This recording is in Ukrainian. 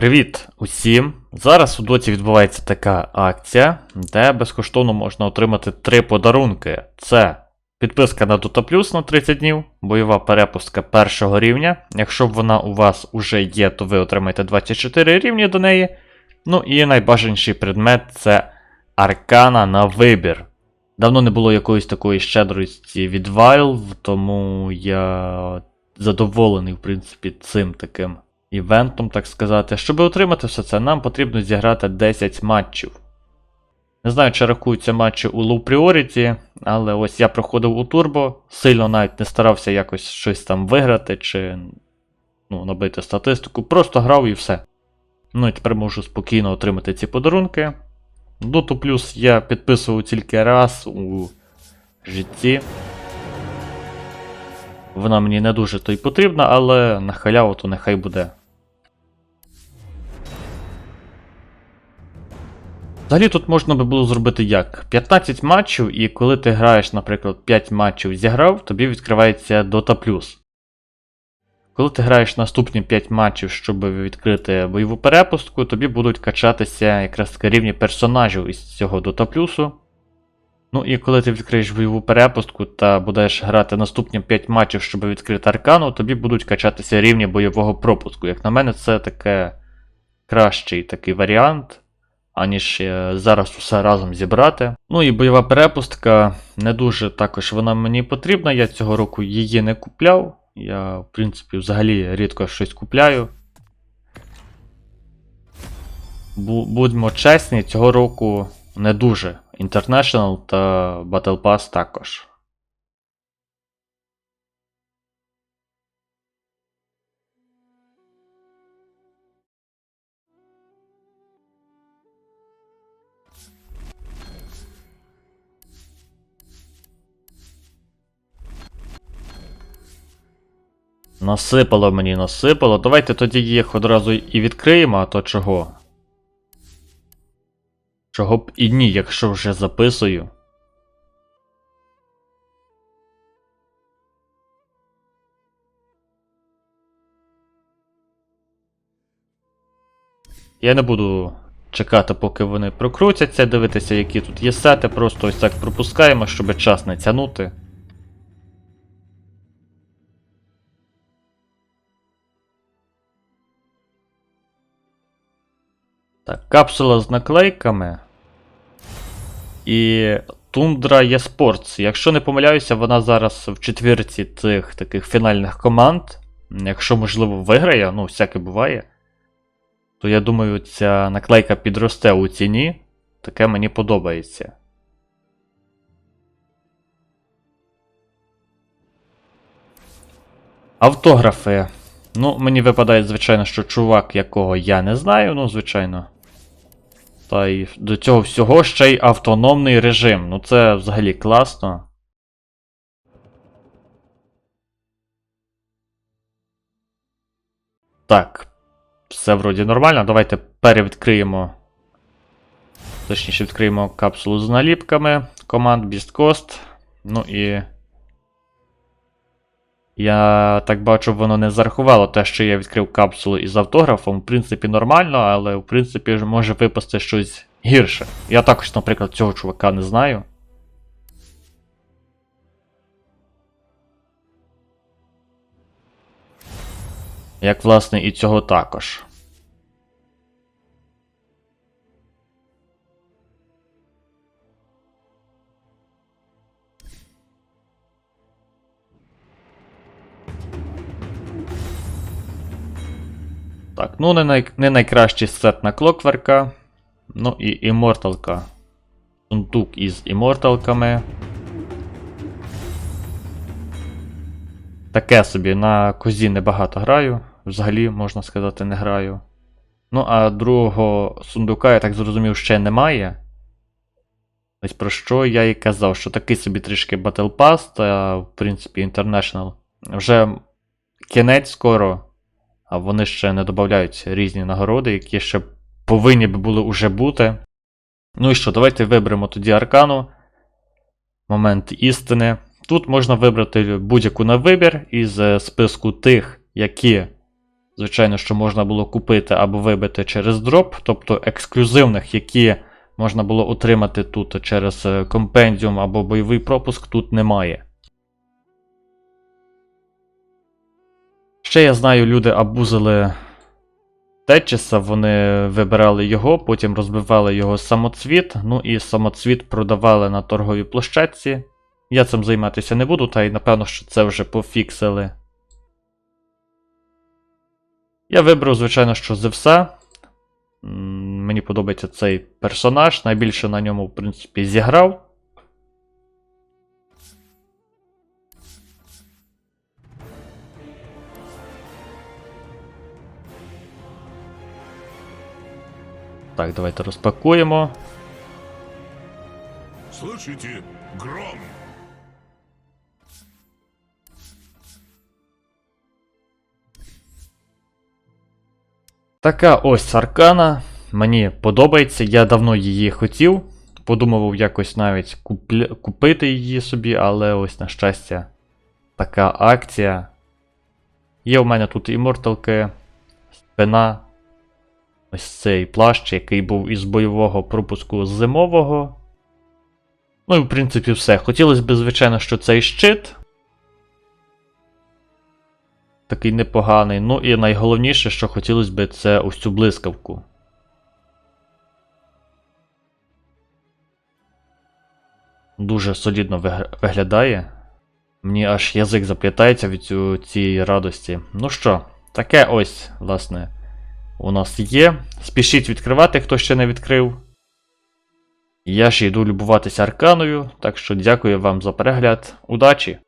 Привіт усім! Зараз у доті відбувається така акція, де безкоштовно можна отримати три подарунки. Це підписка на Dota Plus на 30 днів, бойова перепустка першого рівня. Якщо вона у вас уже є, то ви отримаєте 24 рівні до неї. Ну і найбажаніший предмет це аркана на вибір. Давно не було якоїсь такої щедрості від Valve, тому я задоволений, в принципі, цим таким івентом, так сказати. Щоб отримати все це, нам потрібно зіграти 10 матчів. Не знаю, чи рахуються матчі у Low Priority, але ось я проходив у Turbo, сильно навіть не старався якось щось там виграти чи ну, набити статистику, просто грав і все. Ну і тепер можу спокійно отримати ці подарунки. Dota Plus я підписував тільки раз у житті. Вона мені не дуже то й потрібна, але на халяву то нехай буде. Взагалі тут можна би було зробити як? 15 матчів, і коли ти граєш, наприклад, 5 матчів зіграв, тобі відкривається Dota. Коли ти граєш наступні 5 матчів, щоб відкрити бойову перепустку, тобі будуть качатися якраз таки рівні персонажів із цього Dota. Ну і коли ти відкриєш бойову перепустку та будеш грати наступні 5 матчів, щоб відкрити аркану, тобі будуть качатися рівні бойового пропуску. Як на мене, це таке кращий такий варіант, аніж е, зараз усе разом зібрати. Ну і бойова перепустка не дуже також вона мені потрібна. Я цього року її не купляв. Я, в принципі, взагалі рідко щось купляю. Будьмо чесні, цього року не дуже. International та Battle Pass також. Насипало мені, насипало. Давайте тоді їх одразу і відкриємо, а то чого? Чого б і ні, якщо вже записую. Я не буду чекати, поки вони прокрутяться, дивитися, які тут є сети, просто ось так пропускаємо, щоб час не тягнути. Так, капсула з наклейками. І Тундра eSports. Якщо не помиляюся, вона зараз в четвірці цих таких фінальних команд. Якщо, можливо, виграє, ну, всяке буває. То я думаю, ця наклейка підросте у ціні. Таке мені подобається. Автографи. Ну, мені випадає, звичайно, що чувак, якого я не знаю, ну, звичайно. Та й до цього всього ще й автономний режим. Ну це взагалі класно. Так. Все вроді нормально. Давайте перевідкриємо. Точніше, відкриємо капсулу з наліпками. Команд Beast Coast. Ну і. Я так бачу, воно не зарахувало те, що я відкрив капсулу із автографом. В принципі, нормально, але в принципі може випасти щось гірше. Я також, наприклад, цього чувака не знаю. Як, власне, і цього також. Так, ну не, най... не найкращий сет на клокверка. Ну і іморталка. Сундук із іморталками. Таке собі на козі небагато граю. Взагалі, можна сказати, не граю. Ну, а другого сундука, я так зрозумів, ще немає. Ось про що я і казав, що такий собі трішки Battle Pass, та, в принципі, International. Вже кінець скоро. А вони ще не додають різні нагороди, які ще повинні би були уже бути. Ну і що, давайте виберемо тоді аркану. Момент істини. Тут можна вибрати будь-яку на вибір із е, списку тих, які звичайно, що можна було купити або вибити через дроп, тобто ексклюзивних, які можна було отримати тут через е, компендіум або бойовий пропуск, тут немає. Ще я знаю, люди абузили Тетчеса, вони вибирали його, потім розбивали його самоцвіт, ну і самоцвіт продавали на торговій площадці. Я цим займатися не буду, та й напевно, що це вже пофіксили. Я вибрав, звичайно, що Зевса. Мені подобається цей персонаж. Найбільше на ньому, в принципі, зіграв. Так, давайте розпакуємо. Слышите? Гром! Така ось аркана. Мені подобається, я давно її хотів. Подумував якось навіть купля... купити її собі, але ось, на щастя, така акція. Є у мене тут іморталки, спина. Ось цей плащ, який був із бойового пропуску зимового. Ну і в принципі все. Хотілося б, звичайно, що цей щит. Такий непоганий. Ну і найголовніше, що хотілося б, це ось цю блискавку. Дуже солідно виглядає. Мені аж язик заплітається від цієї радості. Ну що, таке ось, власне, у нас є. Спішіть відкривати, хто ще не відкрив. Я ж йду любуватися арканою, так що дякую вам за перегляд. Удачі!